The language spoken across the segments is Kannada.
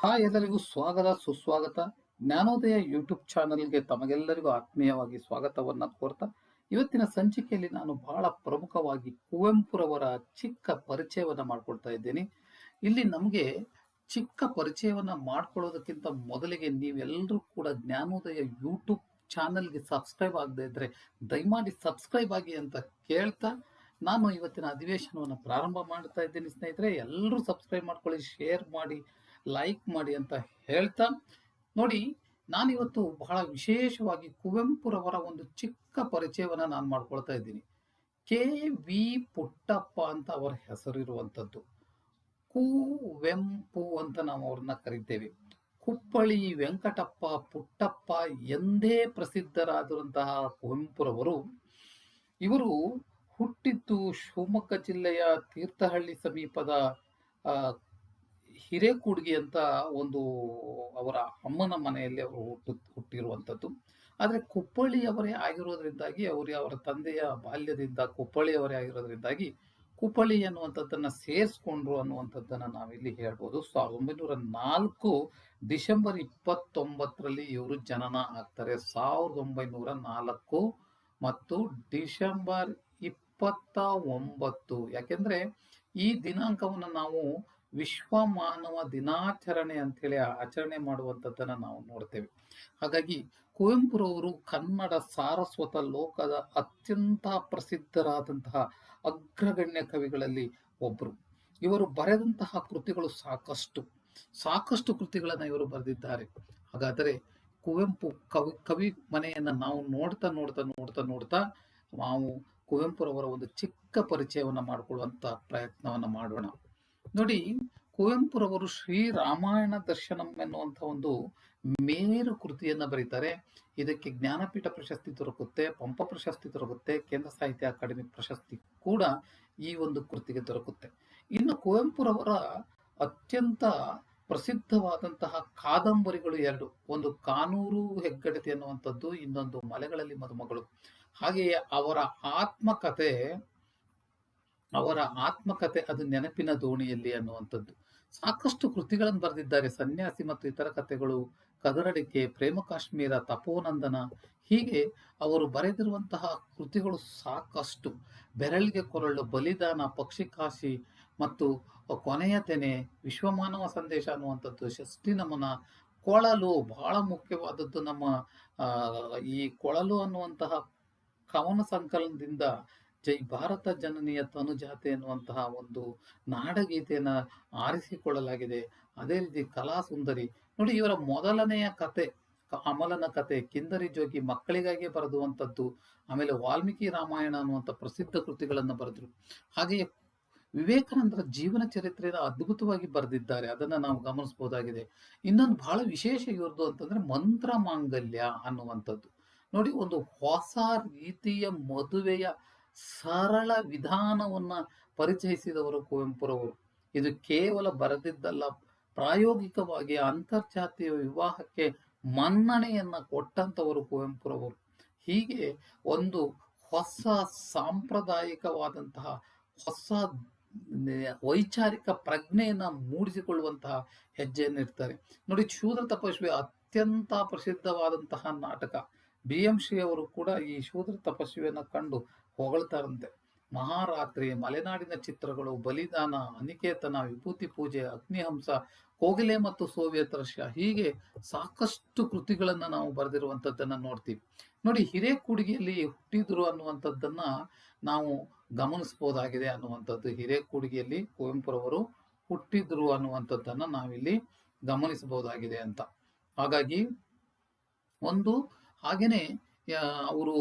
ಹಾಯ್ ಎಲ್ಲರಿಗೂ ಸ್ವಾಗತ, ಸುಸ್ವಾಗತ. ಜ್ಞಾನೋದಯ ಯೂಟ್ಯೂಬ್ ಚಾನಲ್ಗೆ ತಮಗೆಲ್ಲರಿಗೂ ಆತ್ಮೀಯವಾಗಿ ಸ್ವಾಗತವನ್ನ ಕೋರ್ತಾ, ಇವತ್ತಿನ ಸಂಚಿಕೆಯಲ್ಲಿ ನಾನು ಬಹಳ ಪ್ರಮುಖವಾಗಿ ಕುವೆಂಪುರವರ ಚಿಕ್ಕ ಪರಿಚಯವನ್ನ ಮಾಡ್ಕೊಳ್ತಾ ಇದ್ದೇನೆ. ಇಲ್ಲಿ ನಮಗೆ ಚಿಕ್ಕ ಪರಿಚಯವನ್ನ ಮಾಡ್ಕೊಳ್ಳೋದಕ್ಕಿಂತ ಮೊದಲಿಗೆ ನೀವೆಲ್ಲರೂ ಕೂಡ ಜ್ಞಾನೋದಯ ಯೂಟ್ಯೂಬ್ ಚಾನಲ್ಗೆ ಸಬ್ಸ್ಕ್ರೈಬ್ ಆಗದೆ ಇದ್ರೆ ದಯಮಾಡಿ ಸಬ್ಸ್ಕ್ರೈಬ್ ಆಗಿ ಅಂತ ಕೇಳ್ತಾ, ನಾನು ಇವತ್ತಿನ ಅಧಿವೇಶನವನ್ನು ಪ್ರಾರಂಭ ಮಾಡ್ತಾ ಇದ್ದೀನಿ ಸ್ನೇಹಿತರೆ. ಎಲ್ಲರೂ ಸಬ್ಸ್ಕ್ರೈಬ್ ಮಾಡ್ಕೊಳ್ಳಿ, ಶೇರ್ ಮಾಡಿ ಲೈಕ್ ಮಾಡಿ ಅಂತ ಹೇಳ್ತಾ, ನೋಡಿ, ನಾನಿವತ್ತು ಬಹಳ ವಿಶೇಷವಾಗಿ ಕುವೆಂಪುರವರ ಒಂದು ಚಿಕ್ಕ ಪರಿಚಯವನ್ನು ನಾನು ಮಾಡ್ಕೊಳ್ತಾ ಇದ್ದೀನಿ. ಕೆ ವಿ ಪುಟ್ಟಪ್ಪ ಅಂತ ಅವರ ಹೆಸರಿರುವಂಥದ್ದು. ಕುವೆಂಪು ಅಂತ ನಾವು ಅವ್ರನ್ನ ಕರಿತೇವೆ. ಕುಪ್ಪಳಿ ವೆಂಕಟಪ್ಪ ಪುಟ್ಟಪ್ಪ ಎಂದೇ ಪ್ರಸಿದ್ಧರಾದಂತಹ ಕುವೆಂಪುರವರು, ಇವರು ಹುಟ್ಟಿದ್ದು ಶಿವಮೊಗ್ಗ ಜಿಲ್ಲೆಯ ತೀರ್ಥಹಳ್ಳಿ ಸಮೀಪದ ಹಿರೇಕೂಡ್ಗಿ ಅಂತ ಒಂದು ಅವರ ಅಮ್ಮನ ಮನೆಯಲ್ಲಿ ಅವರು ಹುಟ್ಟು, ಹುಟ್ಟಿರುವಂಥದ್ದು. ಆದರೆ ಕುಪ್ಪಳಿಯವರೇ ಆಗಿರೋದ್ರಿಂದಾಗಿ ಅವರು ಅವರ ತಂದೆಯ ಬಾಲ್ಯದಿಂದ ಕುಪ್ಪಳಿಯವರೇ ಆಗಿರೋದ್ರಿಂದಾಗಿ ಕುಪ್ಪಳಿ ಅನ್ನುವಂಥದ್ದನ್ನ ಸೇರಿಸ್ಕೊಂಡ್ರು ಅನ್ನುವಂಥದ್ದನ್ನು ನಾವಿಲ್ಲಿ ಹೇಳ್ಬೋದು. ಸಾವಿರದ ಒಂಬೈನೂರ ನಾಲ್ಕು ಡಿಸೆಂಬರ್ ಇಪ್ಪತ್ತೊಂಬತ್ತರಲ್ಲಿ ಇವರು ಜನನ ಆಗ್ತಾರೆ. ಸಾವಿರದ ಒಂಬೈನೂರ ನಾಲ್ಕು ಮತ್ತು ಡಿಸೆಂಬರ್ ಇಪ್ಪತ್ತ ಒಂಬತ್ತು. ಯಾಕೆಂದ್ರೆ ಈ ದಿನಾಂಕವನ್ನು ನಾವು ವಿಶ್ವ ಮಾನವ ದಿನಾಚರಣೆ ಅಂತೇಳಿ ಆಚರಣೆ ಮಾಡುವಂಥದ್ದನ್ನು ನಾವು ನೋಡ್ತೇವೆ. ಹಾಗಾಗಿ ಕುವೆಂಪುರವರು ಕನ್ನಡ ಸಾರಸ್ವತ ಲೋಕದ ಅತ್ಯಂತ ಪ್ರಸಿದ್ಧರಾದಂತಹ ಅಗ್ರಗಣ್ಯ ಕವಿಗಳಲ್ಲಿ ಒಬ್ಬರು ಇವರು ಬರೆದಂತಹ ಕೃತಿಗಳು ಸಾಕಷ್ಟು. ಸಾಕಷ್ಟು ಕೃತಿಗಳನ್ನು ಇವರು ಬರೆದಿದ್ದಾರೆ. ಹಾಗಾದರೆ ಕುವೆಂಪು ಕವಿ ಕವಿ ಮನೆಯನ್ನ ನಾವು ನೋಡ್ತಾ ನೋಡ್ತಾ ನೋಡ್ತಾ ನೋಡ್ತಾ ನಾವು ಕುವೆಂಪುರವರ ಒಂದು ಚಿಕ್ಕ ಪರಿಚಯವನ್ನು ಮಾಡಿಕೊಳ್ಳುವಂತ ಪ್ರಯತ್ನವನ್ನು ಮಾಡೋಣ. ನೋಡಿ, ಕುವೆಂಪುರವರು ಶ್ರೀ ರಾಮಾಯಣ ದರ್ಶನಂ ಎನ್ನುವಂಥ ಒಂದು ಮೇರು ಕೃತಿಯನ್ನು ಬರೀತಾರೆ. ಇದಕ್ಕೆ ಜ್ಞಾನಪೀಠ ಪ್ರಶಸ್ತಿ ದೊರಕುತ್ತೆ, ಪಂಪ ಪ್ರಶಸ್ತಿ ದೊರಕುತ್ತೆ, ಕೇಂದ್ರ ಸಾಹಿತ್ಯ ಅಕಾಡೆಮಿ ಪ್ರಶಸ್ತಿ ಕೂಡ ಈ ಒಂದು ಕೃತಿಗೆ ದೊರಕುತ್ತೆ. ಇನ್ನು ಕುವೆಂಪುರವರ ಅತ್ಯಂತ ಪ್ರಸಿದ್ಧವಾದಂತಹ ಕಾದಂಬರಿಗಳು ಎರಡು. ಒಂದು ಕಾನೂರು ಹೆಗ್ಗಡತಿ ಅನ್ನುವಂಥದ್ದು ಇನ್ನೊಂದು ಮಲೆಗಳಲ್ಲಿ ಮದುಮಗಳು. ಹಾಗೆಯೇ ಅವರ ಆತ್ಮಕತೆ ಅವರ ಆತ್ಮಕತೆ ಅದು ನೆನಪಿನ ದೋಣಿಯಲ್ಲಿ ಅನ್ನುವಂಥದ್ದು. ಸಾಕಷ್ಟು ಕೃತಿಗಳನ್ನು ಬರೆದಿದ್ದಾರೆ. ಸನ್ಯಾಸಿ ಮತ್ತು ಇತರ ಕಥೆಗಳು ಕದರಡಿಕೆ ಪ್ರೇಮ ಕಾಶ್ಮೀರ, ತಪೋನಂದನ. ಹೀಗೆ ಅವರು ಬರೆದಿರುವಂತಹ ಕೃತಿಗಳು ಸಾಕಷ್ಟು. ಬೆರಳಿಗೆ ಕೊರಳು, ಬಲಿದಾನ ಪಕ್ಷಿಕಾಶಿ ಮತ್ತು ಕೊನೆಯ ತೆನೆ, ವಿಶ್ವಮಾನವ ಸಂದೇಶ ಅನ್ನುವಂಥದ್ದು. ಷಷ್ಠಿ ನಮನ, ಕೊಳಲು, ಬಹಳ ಮುಖ್ಯವಾದದ್ದು ನಮ್ಮ ಈ ಕೊಳಲು ಅನ್ನುವಂತಹ ಕವನ ಸಂಕಲನದಿಂದ ಜೈ ಭಾರತ ಜನನಿಯ ತನುಜಾತೆ ಎನ್ನುವಂತಹ ಒಂದು ನಾಡಗೀತೆಯನ್ನು ಆರಿಸಿಕೊಳ್ಳಲಾಗಿದೆ. ಅದೇ ರೀತಿ ಕಲಾ ಸುಂದರಿ. ನೋಡಿ, ಇವರ ಮೊದಲನೆಯ ಕತೆ ಅಮಲನ ಕತೆ, ಕಿಂದರಿ ಜೋಗಿ ಮಕ್ಕಳಿಗಾಗಿ ಬರೆದುವಂಥದ್ದು, ಆಮೇಲೆ ವಾಲ್ಮೀಕಿ ರಾಮಾಯಣ ಅನ್ನುವಂಥ ಪ್ರಸಿದ್ಧ ಕೃತಿಗಳನ್ನು ಬರೆದ್ರು. ಹಾಗೆಯೇ ವಿವೇಕಾನಂದರ ಜೀವನ ಚರಿತ್ರೆಯನ್ನು ಅದ್ಭುತವಾಗಿ ಬರೆದಿದ್ದಾರೆ. ಅದನ್ನ ನಾವು ಗಮನಿಸಬಹುದಾಗಿದೆ ಇನ್ನೊಂದು ಬಹಳ ವಿಶೇಷ ಇವ್ರದ್ದು ಅಂತಂದ್ರೆ ಮಂತ್ರ ಮಾಂಗಲ್ಯ ಅನ್ನುವಂಥದ್ದು. ನೋಡಿ, ಒಂದು ಹೊಸ ರೀತಿಯ ಮದುವೆಯ ಸರಳ ವಿಧಾನವನ್ನ ಪರಿಚಯಿಸಿದವರು ಕುವೆಂಪುರವರು. ಇದು ಕೇವಲ ಬರೆದಿದ್ದಲ್ಲ, ಪ್ರಾಯೋಗಿಕವಾಗಿ ಅಂತರ್ಜಾತೀಯ ವಿವಾಹಕ್ಕೆ ಮನ್ನಣೆಯನ್ನ ಕೊಟ್ಟಂತವರು ಕುವೆಂಪುರವರು. ಹೀಗೆ ಒಂದು ಹೊಸ ಸಾಂಪ್ರದಾಯಿಕವಾದಂತಹ, ಹೊಸ ವೈಚಾರಿಕ ಪ್ರಜ್ಞೆಯನ್ನು ಮೂಡಿಸಿಕೊಳ್ಳುವಂತಹ ಹೆಜ್ಜೆಯನ್ನು ಇರ್ತಾರೆ ನೋಡಿ, ಶೂದ್ರ ತಪಸ್ವಿ ಅತ್ಯಂತ ಪ್ರಸಿದ್ಧವಾದಂತಹ ನಾಟಕ. ಬಿ ಎಂ ಶ್ರೀ ಅವರು ಕೂಡ ಈ ಶೂದ್ರ ತಪಸ್ವಿಯನ್ನು ಕಂಡು ಹೊಗಳ್ತಾರಂತೆ. ಮಹಾರಾತ್ರಿ ಮಲೆನಾಡಿನ ಚಿತ್ರಗಳು, ಬಲಿದಾನ, ಅನಿಕೇತನ, ವಿಭೂತಿ ಪೂಜೆ, ಅಗ್ನಿಹಂಸ, ಕೋಗಿಲೆ ಮತ್ತು ಸೋವಿಯತ್ ರಷ್ಯಾ ಹೀಗೆ ಸಾಕಷ್ಟು ಕೃತಿಗಳನ್ನ ನಾವು ಬರೆದಿರುವಂತದ್ದನ್ನ ನೋಡ್ತೀವಿ. ನೋಡಿ, ಹಿರೇಕೂಡಿಗೆಯಲ್ಲಿ ಹುಟ್ಟಿದ್ರು ಅನ್ನುವಂಥದ್ದನ್ನ ನಾವು ಗಮನಿಸಬಹುದಾಗಿದೆ ಅನ್ನುವಂಥದ್ದು. ಹಿರೇಕೂಡಿಗೆಯಲ್ಲಿ ಕುವೆಂಪುರವರು ಹುಟ್ಟಿದ್ರು ಅನ್ನುವಂಥದ್ದನ್ನ ನಾವಿಲ್ಲಿ ಗಮನಿಸಬಹುದಾಗಿದೆ ಅಂತ. ಹಾಗಾಗಿ ಒಂದು ಹಾಗೇನೆ ಅವರು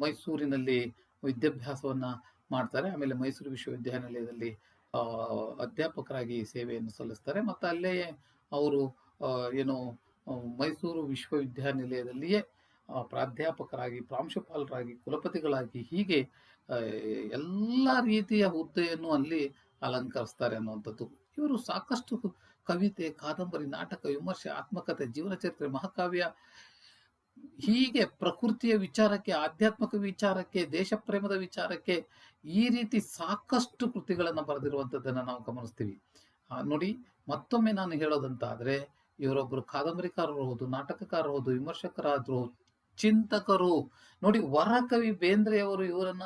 ಮೈಸೂರಿನಲ್ಲಿ ವಿದ್ಯಾಭ್ಯಾಸವನ್ನು ಮಾಡ್ತಾರೆ. ಆಮೇಲೆ ಮೈಸೂರು ವಿಶ್ವವಿದ್ಯಾನಿಲಯದಲ್ಲಿ ಅಧ್ಯಾಪಕರಾಗಿ ಸೇವೆಯನ್ನು ಸಲ್ಲಿಸ್ತಾರೆ. ಮತ್ತು ಅಲ್ಲೇ ಅವರು ಏನು, ಮೈಸೂರು ವಿಶ್ವವಿದ್ಯಾನಿಲಯದಲ್ಲಿಯೇ ಪ್ರಾಧ್ಯಾಪಕರಾಗಿ, ಪ್ರಾಂಶುಪಾಲರಾಗಿ, ಕುಲಪತಿಗಳಾಗಿ ಹೀಗೆ ಎಲ್ಲ ರೀತಿಯ ಹುದ್ದೆಯನ್ನು ಅಲ್ಲಿ ಅಲಂಕರಿಸ್ತಾರೆ ಅನ್ನುವಂಥದ್ದು. ಇವರು ಸಾಕಷ್ಟು ಕವಿತೆ, ಕಾದಂಬರಿ, ನಾಟಕ, ವಿಮರ್ಶೆ, ಆತ್ಮಕಥೆ ಜೀವನ ಚರಿತ್ರೆ ಮಹಾಕಾವ್ಯ ಹೀಗೆ ಪ್ರಕೃತಿಯ ವಿಚಾರಕ್ಕೆ, ಆಧ್ಯಾತ್ಮಿಕ ವಿಚಾರಕ್ಕೆ ದೇಶ ಪ್ರೇಮದ ವಿಚಾರಕ್ಕೆ ಈ ರೀತಿ ಸಾಕಷ್ಟು ಕೃತಿಗಳನ್ನು ಬರೆದಿರುವಂತದ್ದನ್ನ ನಾವು ಗಮನಿಸ್ತೀವಿ. ನೋಡಿ, ಮತ್ತೊಮ್ಮೆ ನಾನು ಹೇಳೋದಂತಾದರೆ ಇವರೊಬ್ಬರು ಕಾದಂಬರಿಕಾರರು ಹೌದು, ನಾಟಕಕಾರರು ಹೌದು, ವಿಮರ್ಶಕರಾದ್ರು ಚಿಂತಕರು. ನೋಡಿ, ವರಕವಿ ಬೇಂದ್ರೆಯವರು ಇವರನ್ನ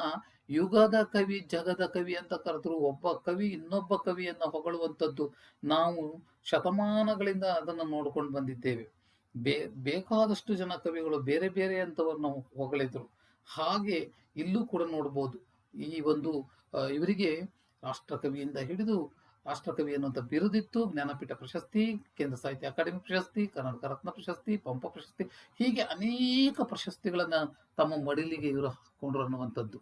ಯುಗದ ಕವಿ, ಜಗದ ಕವಿ ಅಂತ ಕರೆದ್ರು. ಒಬ್ಬ ಕವಿ ಇನ್ನೊಬ್ಬ ಕವಿಯನ್ನ ಹೊಗಳುವಂಥದ್ದು ನಾವು ಶತಮಾನಗಳಿಂದ ಅದನ್ನು ನೋಡ್ಕೊಂಡು ಬಂದಿದ್ದೇವೆ. ಬೇ, ಬೇಕಾದಷ್ಟು ಜನ ಕವಿಗಳು ಬೇರೆ ಬೇರೆ ಅಂತವನ್ನು ಹೊಗಳಿದ್ರು. ಹಾಗೆ ಇಲ್ಲೂ ಕೂಡ ನೋಡ್ಬೋದು. ಈ ಒಂದು ಇವರಿಗೆ ರಾಷ್ಟ್ರಕವಿಯಿಂದ ಹಿಡಿದು ರಾಷ್ಟ್ರಕವಿ ಅನ್ನುವಂಥ ಬಿರುದಿತ್ತು. ಜ್ಞಾನಪೀಠ ಪ್ರಶಸ್ತಿ, ಕೇಂದ್ರ ಸಾಹಿತ್ಯ ಅಕಾಡೆಮಿ ಪ್ರಶಸ್ತಿ, ಕರ್ನಾಟಕ ರತ್ನ ಪ್ರಶಸ್ತಿ, ಪಂಪ ಪ್ರಶಸ್ತಿ, ಹೀಗೆ ಅನೇಕ ಪ್ರಶಸ್ತಿಗಳನ್ನು ತಮ್ಮ ಮಡಿಲಿಗೆ ಇವರು ಹಾಕೊಂಡ್ರು ಅನ್ನುವಂಥದ್ದು.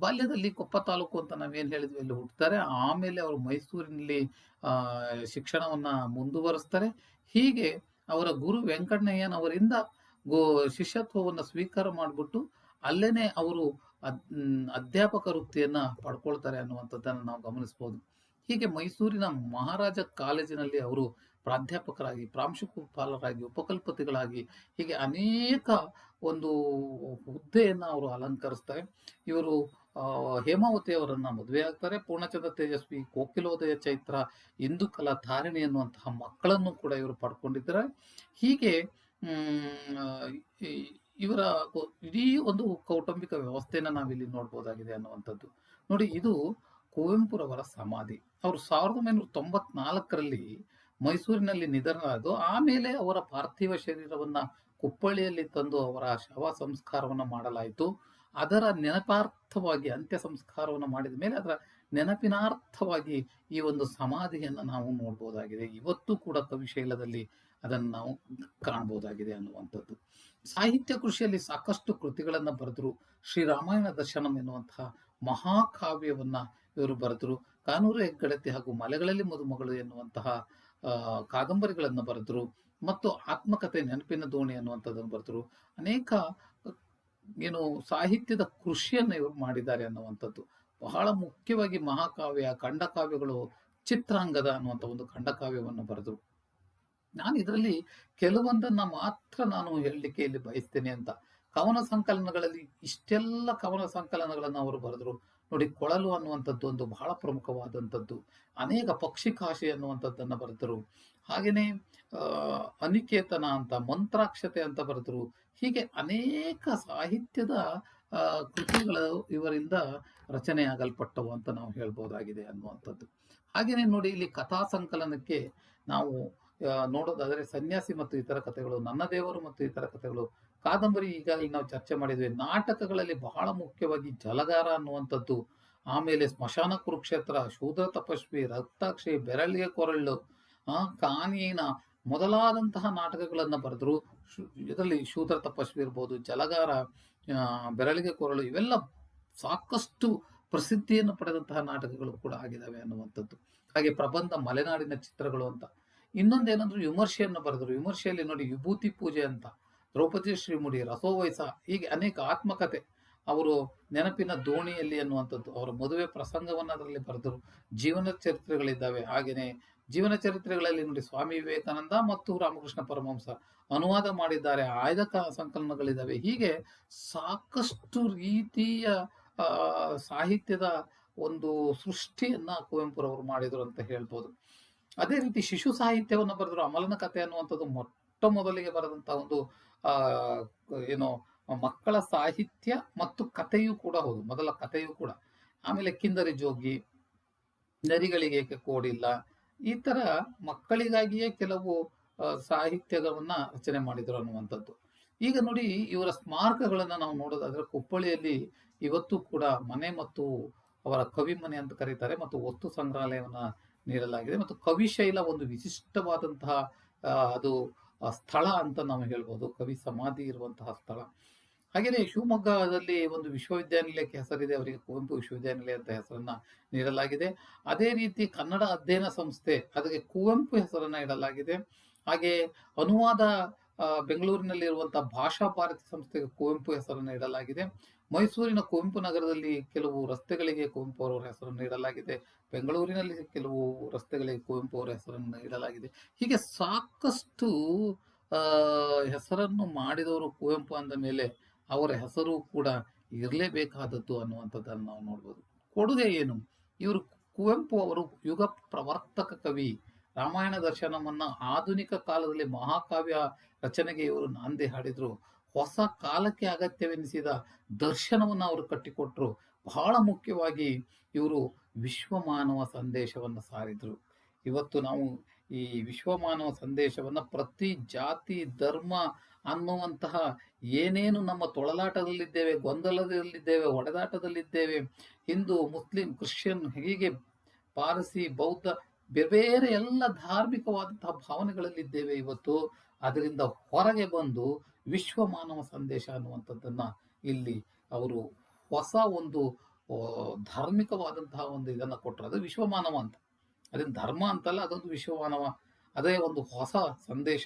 ಬಾಲ್ಯದಲ್ಲಿ ಕೊಪ್ಪ ತಾಲೂಕು ಅಂತ ನಾವೇನು ಹೇಳಿದ್ವಿ, ಅಲ್ಲಿ ಹುಟ್ಟುತ್ತಾರೆ ಆಮೇಲೆ ಅವರು ಮೈಸೂರಿನಲ್ಲಿ ಶಿಕ್ಷಣವನ್ನ ಮುಂದುವರಿಸ್ತಾರೆ. ಹೀಗೆ ಅವರ ಗುರು ವೆಂಕಣ್ಣಯ್ಯನವರಿಂದ ಗೋ ಶಿಷ್ಯತ್ವವನ್ನು ಸ್ವೀಕಾರ ಮಾಡಿಬಿಟ್ಟು ಅಲ್ಲೇನೆ ಅವರು ಅಧ್ಯಾಪಕ ವೃತ್ತಿಯನ್ನ ಪಡ್ಕೊಳ್ತಾರೆ ಅನ್ನುವಂಥದ್ದನ್ನು ನಾವು ಗಮನಿಸ್ಬೋದು. ಹೀಗೆ ಮೈಸೂರಿನ ಮಹಾರಾಜ ಕಾಲೇಜಿನಲ್ಲಿ ಅವರು ಪ್ರಾಧ್ಯಾಪಕರಾಗಿ, ಪ್ರಾಂಶುಪಾಲರಾಗಿ, ಉಪಕಲ್ಪತಿಗಳಾಗಿ ಹೀಗೆ ಅನೇಕ ಒಂದು ಹುದ್ದೆಯನ್ನು ಅವರು ಅಲಂಕರಿಸ್ತಾರೆ. ಇವರು ಹೇಮಾವತಿ ಅವರನ್ನ ಮದುವೆ ಆಗ್ತಾರೆ. ಪೂರ್ಣಚಂದ್ರ ತೇಜಸ್ವಿ ಕೋಕಿಲೋದಯ ಚೈತ್ರ ಇಂದು ಕಲಾ ತಾರಿಣಿ ಎನ್ನುವಂತಹ ಮಕ್ಕಳನ್ನು ಕೂಡ ಇವರು ಪಡ್ಕೊಂಡಿದ್ದಾರೆ. ಹೀಗೆ ಇವರ ಇಡೀ ಒಂದು ಕೌಟುಂಬಿಕ ವ್ಯವಸ್ಥೆನ ನಾವಿಲ್ಲಿ ನೋಡ್ಬೋದಾಗಿದೆ ಅನ್ನುವಂಥದ್ದು. ನೋಡಿ, ಇದು ಕುವೆಂಪುರವರ ಸಮಾಧಿ. ಅವರು ಸಾವಿರದ ಒಂಬೈನೂರ ತೊಂಬತ್ನಾಲ್ಕರಲ್ಲಿ ಮೈಸೂರಿನಲ್ಲಿ ನಿಧನರಾದ ಆಮೇಲೆ ಅವರ ಪಾರ್ಥಿವ ಶರೀರವನ್ನ ಕುಪ್ಪಳ್ಳಿಯಲ್ಲಿ ತಂದು ಅವರ ಶವ ಸಂಸ್ಕಾರವನ್ನು ಮಾಡಲಾಯಿತು. ಅದರ ನೆನಪಾರ್ಥವಾಗಿ ಅಂತ್ಯ ಸಂಸ್ಕಾರವನ್ನು ಮಾಡಿದ ಮೇಲೆ ಅದರ ನೆನಪಿನಾರ್ಥವಾಗಿ ಈ ಒಂದು ಸಮಾಧಿಯನ್ನು ನಾವು ನೋಡ್ಬೋದಾಗಿದೆ. ಇವತ್ತು ಕೂಡ ಕವಿಶೈಲದಲ್ಲಿ ಅದನ್ನು ನಾವು ಕಾಣಬಹುದಾಗಿದೆ ಅನ್ನುವಂಥದ್ದು. ಸಾಹಿತ್ಯ ಕೃಷಿಯಲ್ಲಿ ಸಾಕಷ್ಟು ಕೃತಿಗಳನ್ನು ಬರೆದರು. ಶ್ರೀರಾಮಾಯಣ ದರ್ಶನಂ ಎನ್ನುವಂತಹ ಮಹಾಕಾವ್ಯವನ್ನ ಇವರು ಬರೆದರು. ಕಾನೂರು ಹೆಗ್ಗಡತಿ ಹಾಗೂ ಮಲೆಗಳಲ್ಲಿ ಮದುಮಗಳು ಎನ್ನುವಂತಹ ಕಾದಂಬರಿಗಳನ್ನು ಬರೆದರು. ಮತ್ತು ಆತ್ಮಕತೆ ನೆನಪಿನ ದೋಣಿ ಅನ್ನುವಂಥದ್ದನ್ನು ಬರೆದರು. ಅನೇಕ ಏನು ಸಾಹಿತ್ಯದ ಕೃಷಿಯನ್ನು ಇವರು ಮಾಡಿದ್ದಾರೆ ಅನ್ನುವಂಥದ್ದು. ಬಹಳ ಮುಖ್ಯವಾಗಿ ಮಹಾಕಾವ್ಯ, ಖಂಡಕಾವ್ಯಗಳು ಚಿತ್ರಾಂಗದ ಅನ್ನುವಂಥ ಒಂದು ಖಂಡಕಾವ್ಯವನ್ನು ಬರೆದರು. ನಾನು ಇದರಲ್ಲಿ ಕೆಲವೊಂದನ್ನ ಮಾತ್ರ ನಾನು ಹೇಳಲಿಕ್ಕೆ ಇಲ್ಲಿ ಬಯಸ್ತೇನೆ ಅಂತ. ಕವನ ಸಂಕಲನಗಳಲ್ಲಿ ಇಷ್ಟೆಲ್ಲ ಕವನ ಸಂಕಲನಗಳನ್ನು ಅವರು ಬರೆದರು. ನೋಡಿ ಕೊಳಲು ಅನ್ನುವಂಥದ್ದು ಒಂದು ಬಹಳ ಪ್ರಮುಖವಾದಂಥದ್ದು. ಅನೇಕ ಪಕ್ಷಿಕಾಶಿ ಅನ್ನುವಂಥದ್ದನ್ನು ಬರೆದರು. ಹಾಗೆಯೇ ಅನಿಕೇತನ ಅಂತ, ಮಂತ್ರಾಕ್ಷತೆ ಅಂತ ಬರೆದರು. ಹೀಗೆ ಅನೇಕ ಸಾಹಿತ್ಯದ ಕೃತಿಗಳು ಇವರಿಂದ ರಚನೆಯಾಗಲ್ಪಟ್ಟವು ಅಂತ ನಾವು ಹೇಳ್ಬೋದಾಗಿದೆ ಅನ್ನುವಂಥದ್ದು. ಹಾಗೆಯೇ ನೋಡಿ ಇಲ್ಲಿ ಕಥಾ ಸಂಕಲನಕ್ಕೆ ನಾವು ನೋಡೋದಾದರೆ ಸನ್ಯಾಸಿ ಮತ್ತು ಇತರ ಕಥೆಗಳು, ನನ್ನ ದೇವರು ಮತ್ತು ಇತರ ಕಥೆಗಳು ಕಾದಂಬರಿ ಈಗಾಗಲೇ ನಾವು ಚರ್ಚೆ ಮಾಡಿದ್ವಿ. ನಾಟಕಗಳಲ್ಲಿ ಬಹಳ ಮುಖ್ಯವಾಗಿ ಜಲಗಾರ ಅನ್ನುವಂಥದ್ದು, ಆಮೇಲೆ ಸ್ಮಶಾನ ಕುರುಕ್ಷೇತ್ರ, ಶೂದ್ರ ತಪಸ್ವಿ, ರಕ್ತಾಕ್ಷಿ, ಬೆರಳಿಗೆ ಕೊರಳು, ಆ, ಕಾನೀನ ಮೊದಲಾದಂತಹ ನಾಟಕಗಳನ್ನು ಬರೆದ್ರು. ಇದರಲ್ಲಿ ಶೂದ್ರ ತಪಸ್ವಿ ಇರ್ಬೋದು ಜಲಗಾರ ಬೆರಳಿಗೆ ಕೊರಳು ಇವೆಲ್ಲ ಸಾಕಷ್ಟು ಪ್ರಸಿದ್ಧಿಯನ್ನು ಪಡೆದಂತಹ ನಾಟಕಗಳು ಕೂಡ ಆಗಿದ್ದಾವೆ ಅನ್ನುವಂಥದ್ದು. ಹಾಗೆ ಪ್ರಬಂಧ ಮಲೆನಾಡಿನ ಚಿತ್ರಗಳು ಅಂತ. ಇನ್ನೊಂದೇನಂದ್ರೆ ವಿಮರ್ಶೆಯನ್ನು ಬರೆದರು. ವಿಮರ್ಶೆಯಲ್ಲಿ ನೋಡಿ ವಿಭೂತಿ ಪೂಜೆ ಅಂತ. ದ್ರೌಪದಿ ಶ್ರೀಮುಡಿ ರಸೋವಯಸ ಹೀಗೆ ಅನೇಕ ಆತ್ಮಕತೆ ಅವರು ನೆನಪಿನ ದೋಣಿಯಲ್ಲಿ ಅನ್ನುವಂಥದ್ದು ಅವರ ಮದುವೆ ಪ್ರಸಂಗವನ್ನು ಅದರಲ್ಲಿ ಬರೆದರು. ಜೀವನ ಚರಿತ್ರೆಗಳಿದ್ದಾವೆ. ಹಾಗೆಯೇ ಜೀವನ ಚರಿತ್ರೆಗಳಲ್ಲಿ ನೋಡಿ ಸ್ವಾಮಿ ವಿವೇಕಾನಂದ ಮತ್ತು ರಾಮಕೃಷ್ಣ ಪರಮಹಂಸ ಅನುವಾದ ಮಾಡಿದ್ದಾರೆ. ಆಯ್ದ ಸಂಕಲನಗಳಿದ್ದಾವೆ. ಹೀಗೆ ಸಾಕಷ್ಟು ರೀತಿಯ ಸಾಹಿತ್ಯದ ಒಂದು ಸೃಷ್ಟಿಯನ್ನ ಕುವೆಂಪುರವರು ಮಾಡಿದರು ಅಂತ ಹೇಳ್ಬೋದು. ಅದೇ ರೀತಿ ಶಿಶು ಸಾಹಿತ್ಯವನ್ನು ಬರೆದರು. ಅಮಲನ ಕಥೆ ಅನ್ನುವಂಥದ್ದು ಮೊಟ್ಟ ಮೊದಲಿಗೆ ಬರೆದಂತಹ ಒಂದು ಏನು, ಮಕ್ಕಳ ಸಾಹಿತ್ಯ ಮತ್ತು ಕಥೆಯೂ ಕೂಡ ಹೌದು. ಮೊದಲ ಕಥೆಯೂ ಕೂಡ. ಆಮೇಲೆ ಕಿಂದರಿ ಜೋಗಿ, ನರಿಗಳಿಗೆ ಏಕೆ ಕೋಡಿಲ್ಲ, ಈ ತರ ಮಕ್ಕಳಿಗಾಗಿಯೇ ಕೆಲವು ಸಾಹಿತ್ಯಗಳನ್ನ ರಚನೆ ಮಾಡಿದ್ರು ಅನ್ನುವಂಥದ್ದು. ಈಗ ನೋಡಿ, ಇವರ ಸ್ಮಾರಕಗಳನ್ನ ನಾವು ನೋಡೋದಾದ್ರೆ ಕುಪ್ಪಳಿಯಲ್ಲಿ ಇವತ್ತು ಕೂಡ ಮನೆ ಮತ್ತು ಅವರ ಕವಿ ಮನೆ ಅಂತ ಕರೀತಾರೆ ಮತ್ತು ವಸ್ತು ಸಂಗ್ರಹಾಲಯವನ್ನ ನೀಡಲಾಗಿದೆ. ಮತ್ತು ಕವಿಶೈಲ ಒಂದು ವಿಶಿಷ್ಟವಾದಂತಹ ಅದು ಸ್ಥಳ ಅಂತ ನಾವು ಹೇಳ್ಬೋದು. ಕವಿ ಸಮಾಧಿ ಇರುವಂತಹ ಸ್ಥಳ. ಹಾಗೆಯೇ ಶಿವಮೊಗ್ಗದಲ್ಲಿ ಒಂದು ವಿಶ್ವವಿದ್ಯಾನಿಲಯಕ್ಕೆ ಹೆಸರಿದೆ. ಅವರಿಗೆ ಕುವೆಂಪು ವಿಶ್ವವಿದ್ಯಾನಿಲಯ ಅಂತ ಹೆಸರನ್ನ ನೀಡಲಾಗಿದೆ. ಅದೇ ರೀತಿ ಕನ್ನಡ ಅಧ್ಯಯನ ಸಂಸ್ಥೆ, ಅದಕ್ಕೆ ಕುವೆಂಪು ಹೆಸರನ್ನ ಇಡಲಾಗಿದೆ. ಹಾಗೆ ಅನುವಾದ ಆ, ಬೆಂಗಳೂರಿನಲ್ಲಿ ಇರುವಂತಹ ಭಾಷಾ ಭಾರತಿ ಸಂಸ್ಥೆಗೆ ಕುವೆಂಪು ಹೆಸರನ್ನು ಇಡಲಾಗಿದೆ ಮೈಸೂರಿನ ಕುವೆಂಪು ನಗರದಲ್ಲಿ ಕೆಲವು ರಸ್ತೆಗಳಿಗೆ ಕುವೆಂಪು ಅವರ ಹೆಸರನ್ನು ನೀಡಲಾಗಿದೆ. ಬೆಂಗಳೂರಿನಲ್ಲಿ ಕೆಲವು ರಸ್ತೆಗಳಿಗೆ ಕುವೆಂಪು ಅವರ ಹೆಸರನ್ನು ನೀಡಲಾಗಿದೆ. ಹೀಗೆ ಸಾಕಷ್ಟು ಹೆಸರನ್ನು ಮಾಡಿದವರು ಕುವೆಂಪು ಅಂದ ಮೇಲೆ ಅವರ ಹೆಸರು ಕೂಡ ಇರಲೇಬೇಕಾದದ್ದು ಅನ್ನುವಂಥದ್ದನ್ನು ನಾವು ನೋಡ್ಬೋದು. ಕೊಡುಗೆ ಏನು? ಇವರು ಕುವೆಂಪು ಅವರು ಯುಗ ಪ್ರವರ್ತಕ ಕವಿ ರಾಮಾಯಣ ದರ್ಶನವನ್ನು ಆಧುನಿಕ ಕಾಲದಲ್ಲಿ ಮಹಾಕಾವ್ಯ ರಚನೆಗೆ ಇವರು ನಾಂದಿ ಹಾಡಿದರು. ಹೊಸ ಕಾಲಕ್ಕೆ ಅಗತ್ಯವೆನಿಸಿದ ದರ್ಶನವನ್ನು ಅವರು ಕಟ್ಟಿಕೊಟ್ಟರು ಬಹಳ ಮುಖ್ಯವಾಗಿ ಇವರು ವಿಶ್ವಮಾನವ ಸಂದೇಶವನ್ನು ಸಾರಿದರು. ಇವತ್ತು ನಾವು ಈ ವಿಶ್ವಮಾನವ ಸಂದೇಶವನ್ನು ಪ್ರತಿ ಜಾತಿ, ಧರ್ಮ ಅನ್ನುವಂತಹ ಏನೇನು ನಮ್ಮ ತೊಳಲಾಟದಲ್ಲಿದ್ದೇವೆ, ಗೊಂದಲದಲ್ಲಿದ್ದೇವೆ, ಒಡೆದಾಟದಲ್ಲಿದ್ದೇವೆ, ಹಿಂದೂ, ಮುಸ್ಲಿಂ, ಕ್ರಿಶ್ಚಿಯನ್ ಹೀಗೆ ಪಾರಸಿ, ಬೌದ್ಧ ಬೇರೆ ಬೇರೆ ಎಲ್ಲ ಧಾರ್ಮಿಕವಾದಂತಹ ಭಾವನೆಗಳಲ್ಲಿದ್ದೇವೆ ಇವತ್ತು. ಅದರಿಂದ ಹೊರಗೆ ಬಂದು ವಿಶ್ವ ಮಾನವ ಸಂದೇಶ ಅನ್ನುವಂಥದ್ದನ್ನ ಇಲ್ಲಿ ಅವರು ಹೊಸ ಒಂದು ಧಾರ್ಮಿಕವಾದಂತಹ ಒಂದು ಇದನ್ನ ಕೊಟ್ಟರು ಅದು ವಿಶ್ವಮಾನವ ಅಂತ. ಅದೇನು ಧರ್ಮ ಅಂತಲ್ಲ, ಅದೊಂದು ವಿಶ್ವಮಾನವ ಅದೇ ಒಂದು ಹೊಸ ಸಂದೇಶ.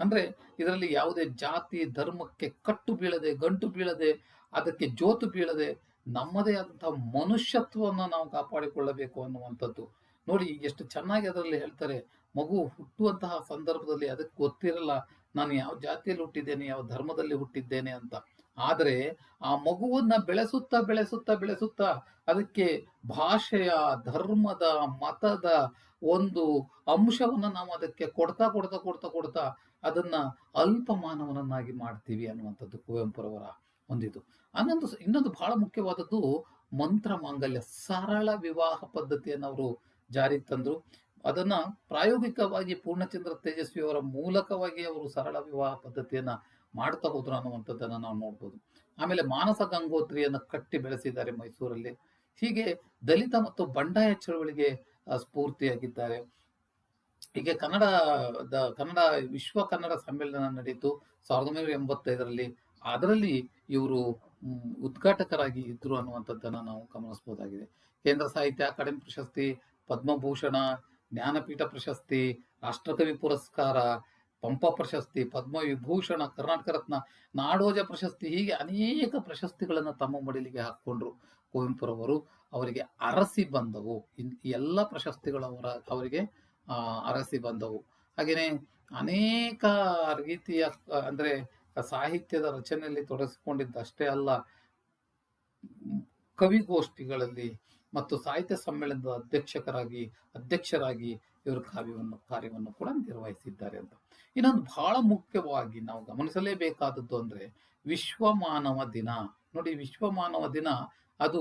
ಅಂದ್ರೆ ಇದರಲ್ಲಿ ಯಾವುದೇ ಜಾತಿ, ಧರ್ಮಕ್ಕೆ ಕಟ್ಟು ಬೀಳದೆ, ಗಂಟು ಬೀಳದೆ, ಅದಕ್ಕೆ ಜೋತು ಬೀಳದೆ, ನಮ್ಮದೇ ಆದಂತಹ ಮನುಷ್ಯತ್ವವನ್ನು ನಾವು ಕಾಪಾಡಿಕೊಳ್ಳಬೇಕು ಅನ್ನುವಂಥದ್ದು. ನೋಡಿ ಎಷ್ಟು ಚೆನ್ನಾಗಿ ಅದರಲ್ಲಿ ಹೇಳ್ತಾರೆ, ಮಗು ಹುಟ್ಟುವಂತಹ ಸಂದರ್ಭದಲ್ಲಿ ಅದಕ್ಕೆ ಗೊತ್ತಿರಲ್ಲ, ನಾನು ಯಾವ ಜಾತಿಯಲ್ಲಿ ಹುಟ್ಟಿದ್ದೇನೆ, ಯಾವ ಧರ್ಮದಲ್ಲಿ ಹುಟ್ಟಿದ್ದೇನೆ ಅಂತ. ಆದರೆ ಆ ಮಗುವನ್ನ ಬೆಳೆಸುತ್ತಾ ಬೆಳೆಸುತ್ತಾ ಬೆಳೆಸುತ್ತಾ ಅದಕ್ಕೆ ಭಾಷೆಯ, ಧರ್ಮದ, ಮತದ ಒಂದು ಅಂಶವನ್ನ ನಾವು ಅದಕ್ಕೆ ಕೊಡ್ತಾ ಕೊಡ್ತಾ ಕೊಡ್ತಾ ಕೊಡ್ತಾ ಅದನ್ನ ಅಲ್ಪ ಮಾನವನನ್ನಾಗಿ ಮಾಡ್ತೀವಿ ಅನ್ನುವಂಥದ್ದು ಕುವೆಂಪುರವರ ಒಂದಿದು. ಅನ್ನೊಂದು ಇನ್ನೊಂದು ಬಹಳ ಮುಖ್ಯವಾದದ್ದು ಮಂತ್ರ ಮಾಂಗಲ್ಯ, ಸರಳ ವಿವಾಹ ಪದ್ಧತಿಯನ್ನು ಅವರು ಜಾರಿಗೆ ತಂದ್ರು. ಅದನ್ನ ಪ್ರಾಯೋಗಿಕವಾಗಿ ಪೂರ್ಣಚಂದ್ರ ತೇಜಸ್ವಿ ಅವರ ಮೂಲಕವಾಗಿ ಅವರು ಸರಳ ವಿವಾಹ ಪದ್ಧತಿಯನ್ನ ಮಾಡ್ತಾ ಹೋದ್ರು ಅನ್ನುವಂಥದ್ದನ್ನ ನಾವು ನೋಡ್ಬೋದು. ಆಮೇಲೆ ಮಾನಸ ಗಂಗೋತ್ರಿಯನ್ನ ಕಟ್ಟಿ ಬೆಳೆಸಿದ್ದಾರೆ ಮೈಸೂರಲ್ಲಿ. ಹೀಗೆ ದಲಿತ ಮತ್ತು ಬಂಡಾಯ ಚಳವಳಿಗೆ ಸ್ಫೂರ್ತಿಯಾಗಿದ್ದಾರೆ. ಹೀಗೆ ಕನ್ನಡದ, ಕನ್ನಡ, ವಿಶ್ವ ಕನ್ನಡ ಸಮ್ಮೇಳನ ನಡೆಯಿತು ಸಾವಿರದ ಒಂಬೈನೂರ ಎಂಬತ್ತೈದರಲ್ಲಿ. ಅದರಲ್ಲಿ ಇವರು ಉದ್ಘಾಟಕರಾಗಿ ಇದ್ರು ಅನ್ನುವಂಥದ್ದನ್ನ ನಾವು ಗಮನಿಸಬಹುದಾಗಿದೆ ಕೇಂದ್ರ ಸಾಹಿತ್ಯ, ಅಕಾಡೆಮಿ ಪ್ರಶಸ್ತಿ ಪದ್ಮಭೂಷಣ, ಜ್ಞಾನಪೀಠ ಪ್ರಶಸ್ತಿ, ರಾಷ್ಟ್ರಕವಿ ಪುರಸ್ಕಾರ, ಪಂಪ ಪ್ರಶಸ್ತಿ, ಪದ್ಮವಿಭೂಷಣ, ಕರ್ನಾಟಕ ರತ್ನ, ನಾಡೋಜ ಪ್ರಶಸ್ತಿ, ಹೀಗೆ ಅನೇಕ ಪ್ರಶಸ್ತಿಗಳನ್ನು ತಮ್ಮ ಮಡಿಲಿಗೆ ಹಾಕ್ಕೊಂಡ್ರು. ಕುವೆಂಪುರವರು ಅವರಿಗೆ ಅರಸಿ ಬಂದವು. ಎಲ್ಲ ಪ್ರಶಸ್ತಿಗಳು ಅವರ, ಅವರಿಗೆ ಅರಸಿ ಬಂದವು. ಹಾಗೆಯೇ ಅನೇಕ ರೀತಿಯ, ಅಂದರೆ, ಸಾಹಿತ್ಯದ ರಚನೆಯಲ್ಲಿ ತೊಡಗಿಸಿಕೊಂಡಿದ್ದಷ್ಟೇ ಅಲ್ಲ, ಕವಿಗೋಷ್ಠಿಗಳಲ್ಲಿ ಮತ್ತು ಸಾಹಿತ್ಯ ಸಮ್ಮೇಳನದ ಅಧ್ಯಕ್ಷಕರಾಗಿ, ಅಧ್ಯಕ್ಷರಾಗಿ ಇವರು ಕಾವ್ಯವನ್ನು, ಕಾರ್ಯವನ್ನು ಕೂಡ ನಿರ್ವಹಿಸಿದ್ದಾರೆ ಅಂತ. ಇನ್ನೊಂದು ಬಹಳ ಮುಖ್ಯವಾಗಿ ನಾವು ಗಮನಿಸಲೇಬೇಕಾದದ್ದು ಅಂದ್ರೆ ವಿಶ್ವ ಮಾನವ ದಿನ. ನೋಡಿ ವಿಶ್ವ ಮಾನವ ದಿನ ಅದು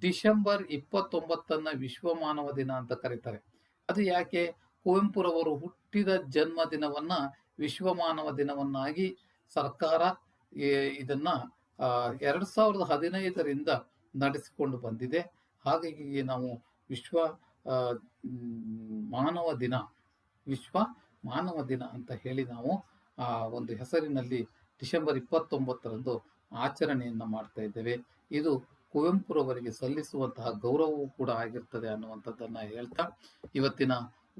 ಡಿಸೆಂಬರ್ ಇಪ್ಪತ್ತೊಂಬತ್ತನ್ನ ವಿಶ್ವ ಮಾನವ ದಿನ ಅಂತ ಕರೀತಾರೆ. ಅದು ಯಾಕೆ? ಕುವೆಂಪುರವರು ಹುಟ್ಟಿದ ಜನ್ಮ ದಿನವನ್ನ ವಿಶ್ವ ಮಾನವ ದಿನವನ್ನಾಗಿ ಸರ್ಕಾರ ಇದನ್ನ ಎರಡ್ ಸಾವಿರದ ಹದಿನೈದರಿಂದ ನಡೆಸಿಕೊಂಡು ಬಂದಿದೆ. ಹಾಗಾಗಿ ನಾವು ವಿಶ್ವ ಮಾನವ ದಿನ, ವಿಶ್ವ ಮಾನವ ದಿನ ಅಂತ ಹೇಳಿ ನಾವು, ಆ, ಒಂದು ಹೆಸರಿನಲ್ಲಿ ಡಿಸೆಂಬರ್ ಇಪ್ಪತ್ತೊಂಬತ್ತರಂದು ಆಚರಣೆಯನ್ನು ಮಾಡ್ತಾ ಇದ್ದೇವೆ. ಇದು ಕುವೆಂಪುರವರಿಗೆ ಸಲ್ಲಿಸುವಂತಹ ಗೌರವವೂ ಕೂಡ ಆಗಿರ್ತದೆ ಅನ್ನುವಂಥದ್ದನ್ನು ಹೇಳ್ತಾ ಇವತ್ತಿನ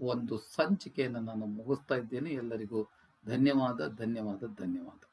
ಒಂದು ಸಂಚಿಕೆಯನ್ನು ನಾನು ಮುಗಿಸ್ತಾ ಇದ್ದೇನೆ. ಎಲ್ಲರಿಗೂ ಧನ್ಯವಾದ ಧನ್ಯವಾದ ಧನ್ಯವಾದ.